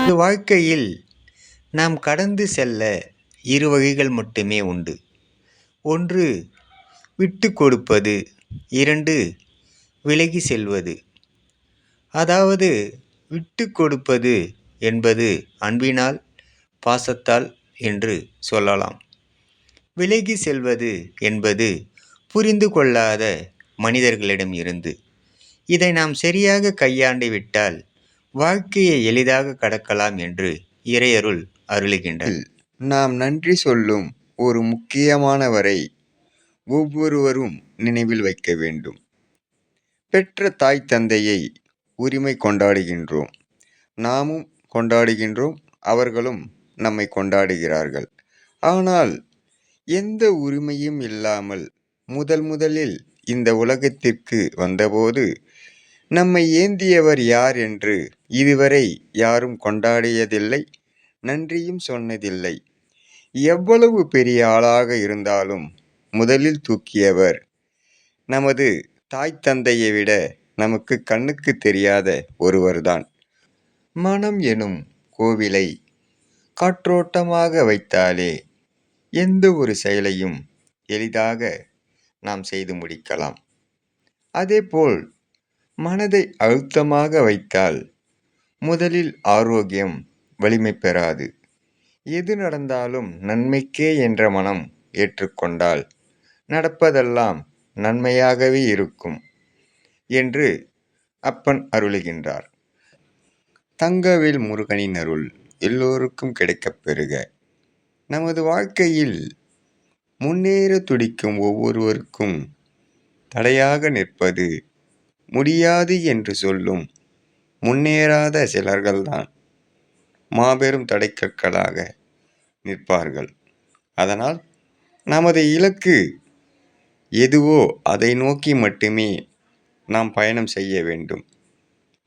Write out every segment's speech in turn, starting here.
இந்த வாழ்க்கையில் நாம் கடந்து செல்ல இரு வகைகள் மட்டுமே உண்டு. ஒன்று விட்டு கொடுப்பது. இரண்டு விலகி செல்வது. அதாவது விட்டு கொடுப்பது என்பது அன்பினால் பாசத்தால் என்று சொல்லலாம். விலகி செல்வது என்பது புரிந்து கொள்ளாத மனிதர்களிடம் இருந்து. இதை நாம் சரியாக கையாண்டு விட்டால் வாழ்க்கையை எளிதாக கடக்கலாம் என்று இறையருள் அருளுகின்றது. நாம் நன்றி சொல்லும் ஒரு முக்கியமானவரை ஒவ்வொருவரும் நினைவில் வைக்க வேண்டும். பெற்ற தாய் தந்தையை உரிமை கொண்டாடுகின்றோம். நாமும் கொண்டாடுகின்றோம் அவர்களும் நம்மை கொண்டாடுகிறார்கள். ஆனால் எந்த உரிமையும் இல்லாமல் முதல் முதலில் இந்த உலகத்திற்கு வந்தபோது நம்மை ஏந்தியவர் யார் என்று இதுவரை யாரும் கொண்டாடியதில்லை நன்றியும் சொன்னதில்லை. எவ்வளவு பெரிய ஆளாக இருந்தாலும் முதலில் தூக்கியவர் நமது தாய் தந்தையை விட நமக்கு கண்ணுக்கு தெரியாத ஒருவர்தான். மனம் எனும் கோவிலை காற்றோட்டமாக வைத்தாலே எந்த ஒரு செயலையும் எளிதாக நாம் செய்து முடிக்கலாம். அதேபோல் மனதை அழுத்தமாக வைத்தால் முதலில் ஆரோக்கியம் வலிமை பெறாது. எது நடந்தாலும் நன்மைக்கே என்ற மனம் ஏற்றுக்கொண்டால் நடப்பதெல்லாம் நன்மையாகவே இருக்கும் என்று அப்பன் அருளுகின்றார். தங்கவேல் முருகனின் அருள் எல்லோருக்கும் கிடைக்கப் பெறுக. நமது வாழ்க்கையில் முன்னேற துடிக்கும் ஒவ்வொருவருக்கும் தடையாக நிற்பது முடியாது என்று சொல்லும் முன்னேறாத சிலர்கள்தான் மாபெரும் தடைக்கற்களாக நிற்பார்கள். அதனால் நமது இலக்கு எதுவோ அதை நோக்கி மட்டுமே நாம் பயணம் செய்ய வேண்டும்.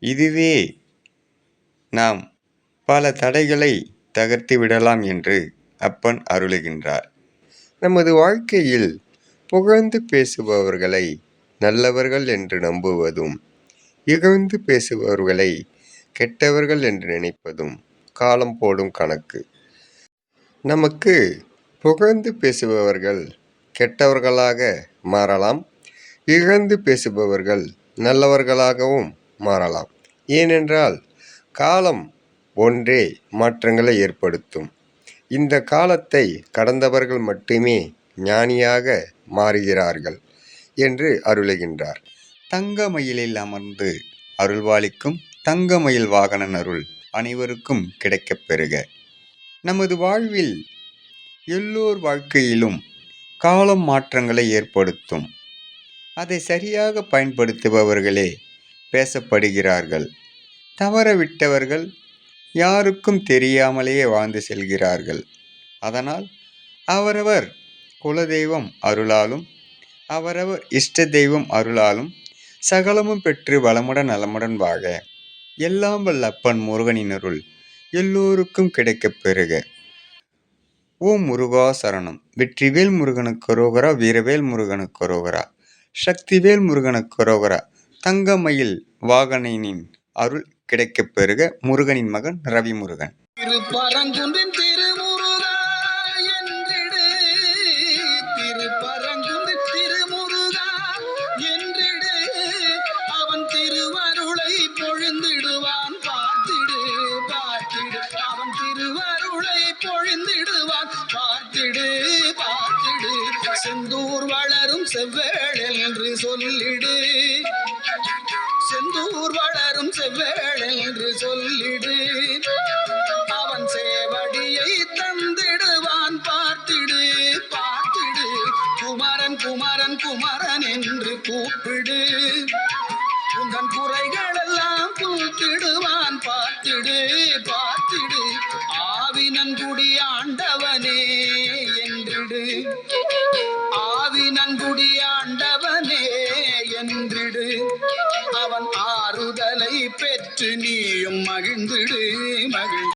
இதுவே நாம் பல தடைகளை தகர்த்து விடலாம் என்று அப்பன் அருளுகின்றார். நமது வாழ்க்கையில் புகழ்ந்து பேசுபவர்களை நல்லவர்கள் என்று நம்புவதும் இகழ்ந்து பேசுபவர்களை கெட்டவர்கள் என்று நினைப்பதும் காலம் போடும் கணக்கு. நமக்கு புகழ்ந்து பேசுபவர்கள் கெட்டவர்களாக மாறலாம் இகழ்ந்து பேசுபவர்கள் நல்லவர்களாகவும் மாறலாம். ஏனென்றால் காலம் ஒன்றே மாற்றங்களை ஏற்படுத்தும். இந்த காலத்தை கடந்தவர்கள் மட்டுமே ஞானியாக மாறுகிறார்கள். என்று அருளுகின்றார். தங்கமயிலில் அமர்ந்து அருள்வாளிக்கும் தங்கமயில் வாகனன் அருள் அனைவருக்கும் கிடைக்கப் பெறுக. நமது வாழ்வில் எல்லோர் வாழ்க்கையிலும் காலம் மாற்றங்களை ஏற்படுத்தும். அதை சரியாக பயன்படுத்துபவர்களே பேசப்படுகிறார்கள். தவறவிட்டவர்கள் யாருக்கும் தெரியாமலேயே வாழ்ந்து செல்கிறார்கள். அதனால் அவரவர் குலதெய்வம் அருளாலும் அவரவர் இஷ்ட தெய்வம் அருளாலும் சகலமும் பெற்று வளமுடன் நலமுடன் வாக எல்லாம் வல்ல அப்பன் முருகனின் அருள் எல்லோருக்கும் கிடைக்கப் பெறுக. ஓம் முருகா சரணம். வெற்றிவேல் முருகனுக்கு ரோகரா வீரவேல் முருகனுக்கு ரோகரா சக்திவேல் முருகனுக்கு ரோகரா தங்கமயில் வாகனின் அருள் கிடைக்கப் பெறுக. முருகனின் மகன் ரவி முருகன் சொல்லிடு. செந்தூர் வளரும் செவ்வேள் என்று சொல்லிடு. அவன் சேவடியை தந்திடுவான் பார்த்திடு பார்த்திடு. குமரன் குமரன் குமரன் என்று கூப்பிடு. உந்தன் குறைகளெல்லாம் பெற்று நீயும் மகிழ்ந்திடு மகிழ்